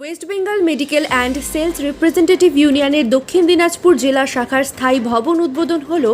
West Bengal medical and sales representative ইউনিয়নের দক্ষিণ দিনাজপুর জেলা শাখার স্থায়ী ভবন উদ্বোধন হল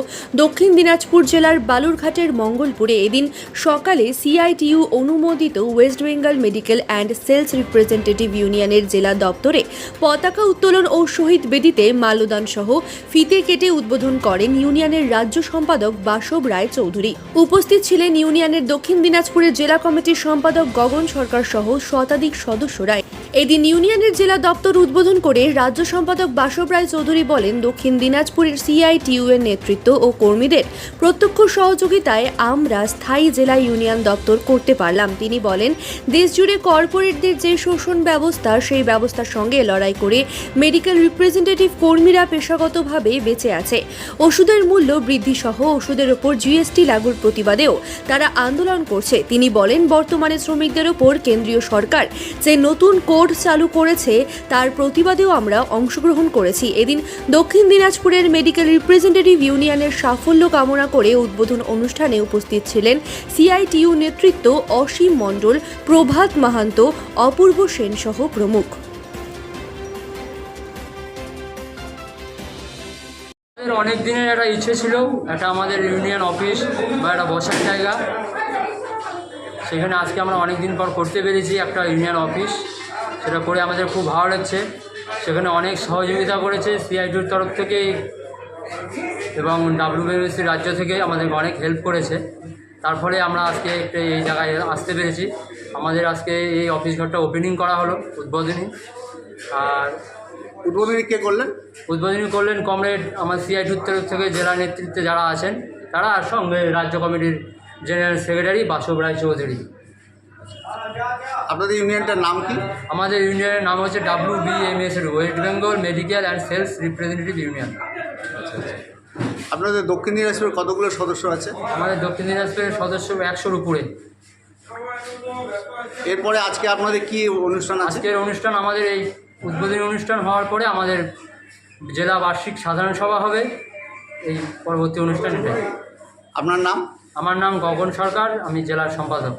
দক্ষিণ দিনাজপুর জেলার বালুরঘাটের মঙ্গলপুরে। এদিন সকালে সিআইটিইউ অনুমোদিত West Bengal medical and sales representative ইউনিয়নের জেলা দপ্তরে পতাকা উত্তোলন ও শহীদ বেদিতে মাল্যদান সহ ফিতে কেটে উদ্বোধন করেন ইউনিয়নের রাজ্য সম্পাদক বাসব রায় চৌধুরী। উপস্থিত ছিলেন ইউনিয়নের দক্ষিণ দিনাজপুরের জেলা কমিটির সম্পাদক গগন সরকার সহ শতাধিক সদস্যরা এদিন ইউনিয়নের জেলা দপ্তর উদ্বোধন করে রাজ্য সম্পাদক বাসব রায় চৌধুরী বলেন, দক্ষিণ দিনাজপুরের সিআইটিইউ এর নেতৃত্ব ও কর্মীদের প্রত্যক্ষ সহযোগিতায় আমরা স্থায়ী জেলা ইউনিয়ন দপ্তর করতে পারলাম। তিনি বলেন, দেশজুড়ে কর্পোরেটদের যে শোষণ ব্যবস্থা, সেই ব্যবস্থার সঙ্গে লড়াই করে মেডিকেল রিপ্রেজেন্টেটিভ কর্মীরা পেশাগতভাবে বেঁচে আছে। ওষুধের মূল্য বৃদ্ধি সহ ওষুধের ওপর জিএসটি লাগুর প্রতিবাদেও তারা আন্দোলন করছে। তিনি বলেন, বর্তমানে শ্রমিকদের ওপর কেন্দ্রীয় সরকার যে নতুন কোড চালু করেছে, তার প্রতিবাদেও আমরা অংশগ্রহণ করেছি। এদিন দক্ষিণ দিনাজপুরের মেডিকেল রিপ্রেজেন্টেটিভ ইউনিয়নের সাফল্য কামনা করে উদ্বোধন অনুষ্ঠানে উপস্থিত ছিলেন সিআইটিইউ নেতৃত্ব অসীম মণ্ডল, প্রভাত মাহান্ত, অপূর্ব সেন সহ প্রমুখ। অনেক দিনের একটা ইচ্ছে ছিল, একটা আমাদের ইউনিয়ন অফিস বা একটা বসার জায়গা। সেখানে আজকে আমরা অনেক দিন পর করতে পেরেছি একটা ইউনিয়ন অফিস। সেটা করে আমাদের খুব ভালো লাগছে। সেখানে অনেক সহযোগিতা করেছে সিআইটির তরফ থেকে এবং ডাব্লিউবিএসসি রাজ্য থেকে আমাদেরকে অনেক হেল্প করেছে। তার ফলে আমরা আজকে একটা এই জায়গায় আসতে পেরেছি। আমাদের আজকে এই অফিস ঘরটা ওপেনিং করা হলো উদ্বোধনী। আর উদ্বোধনী কে করলেন? উদ্বোধনী করলেন কমরেড আমার সিআইটির তরফ থেকে জেলা নেতৃত্বে যারা আছেন তারা আর সঙ্গে রাজ্য কমিটির জেনারেল সেক্রেটারি বাসব রায় চৌধুরী। আপনাদের ইউনিয়নটার নাম কি? আমাদের ইউনিয়নের নাম হচ্ছে W BMS West Bengal medical and sales representative union আপনাদের দক্ষিণ দিনাজপুরের কতগুলো সদস্য আছে? আমাদের দক্ষিণ দিনাজপুরের সদস্য একশোর উপরে। এরপরে আজকে আপনাদের কি অনুষ্ঠান আছে? আজকের অনুষ্ঠান আমাদের এই উদ্বোধনী অনুষ্ঠান হওয়ার পরে আমাদের জেলা বার্ষিক সাধারণ সভা হবে এই পরবর্তী অনুষ্ঠানটা। আপনার নাম? আমার নাম গগন সরকার আমি জেলার সম্পাদক।